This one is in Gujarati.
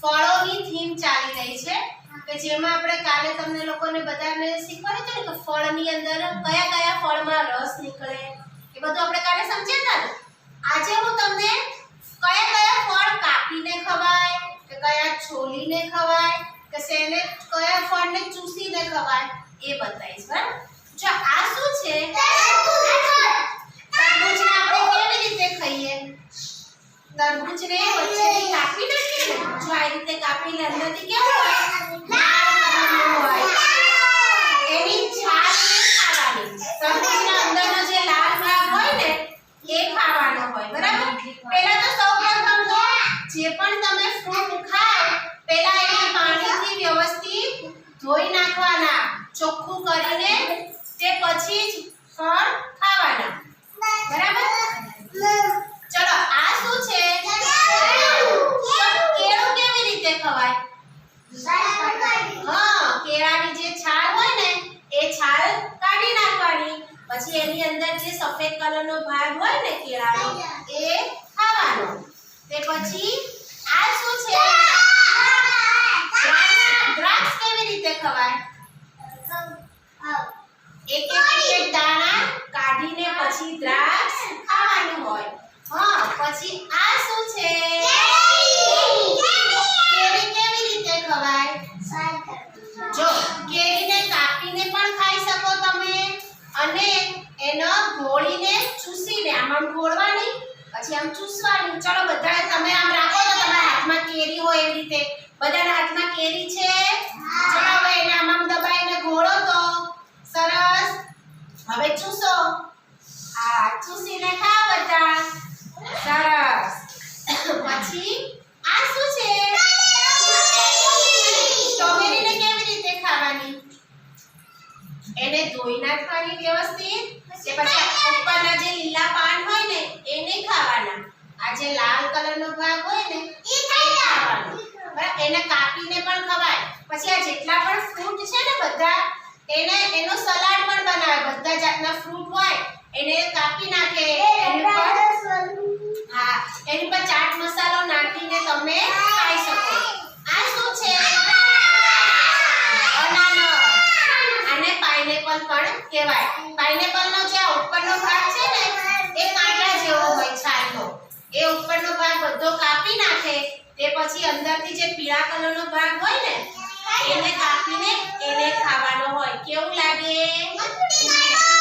ફળોની થીમ ચાલી રહી છે કે જેમાં આપણે કાલે તમને લોકોને બધાને શીખવાડ્યું હતું કે ફળની અંદર કયા કયા ફળમાં રસ નીકળે એ બધું આપણે કાલે સમજ્યા હતા આજે હું તમને કયા કયા ફળ કાપીને ખવાય કે કયા છોલીને ખવાય કે શેને કયા ફળને ચૂસીને ખવાય એ બતાવીશ, બરાબર? જો આ શું છે તરબૂચને આપણે કેવી રીતે ખાઈએ તરબૂચને વચ્ચેથી કાપી નાખીએ ને, જો આ રીતે કાપીને અંદરથી કેવું હોય? એની છાલ ખાવાની. તરબૂચના અંદરનો જે લાલ ભાગ હોય ને, એ ખાવાનો હોય, બરાબર? પહેલા તો સૌપ્રથમ તો જે પણ તમે ફ્રૂટ ખાઓ, પહેલા એને પાણીથી વ્યવસ્થિત ધોઈ નાખવાના, ચોખ્ખું કરીને તે પછી જ ફળ ખાવાના બરાબર ચલો આ શું છે કેળું કેવી રીતે ખવાય હા કેળાની જે છાલ હોય ને એ છાલ કાઢી નાખવાની પછી એની અંદર જે સફેદ કલરનો ભાગ હોય ને કેળાનો એ ખાવાનો. તે પછી આ શું છે? દ્રાક્ષ કેવી રીતે ખવાય? એક એક દાણા કાઢીને પછી દ્રાક્ષ ખાવાનું હોય. હા, પછી આ આમ ગોળવાની પછી આમ ચૂસવાની. ચલો બધા તમે આમ રાખો તો તમારા હાથમાં કેરી હોય એવી રીતે. બધાના હાથમાં કેરી છે? ચલો હવે એને આમ આમ દબાઈને ગોળો તો. સરસ. હવે ચૂસો. આ ચૂસીને ખા બધા. સરસ. પછી, આ શું છે? સ્ટ્રોબેરીને કેવી રીતે ખાવાની? એને ધોઈ નાખવાની વ્યવસ્થિત. તે પછી ઉપરના જે લીલા પાન હોય ને એ નહીં ખાવાના. આ જે લાલ કલરનો ભાગ હોય ને એ ખાવાનો. બરાબર? એને કાપીને પણ ખવાય. પછી આ જેટલા પણ ફ્રૂટ છે ને બધા એને એનો સલાડ પણ બનાવે. બધા જાતના ફ્રૂટ હોય એને કાપી નાખે એની પર હા એની પર ચાટ મસાલો નાખીને તમે ખાઈ શકો આ શું છે અનાનસ આને પાઇનેપલ પણ કહેવાય. પાઇનેપલ નો જે ઉપરનો ભાગ છે ને, એ કાંટા જેવો હોય છાલનો. એ ઉપરનો ભાગ બધો કાપી નાખે, તે પછી અંદરથી જે પીળા કલરનો ભાગ હોય ને, એને કાપીને એને ખાવાનો હોય. કેવું લાગે?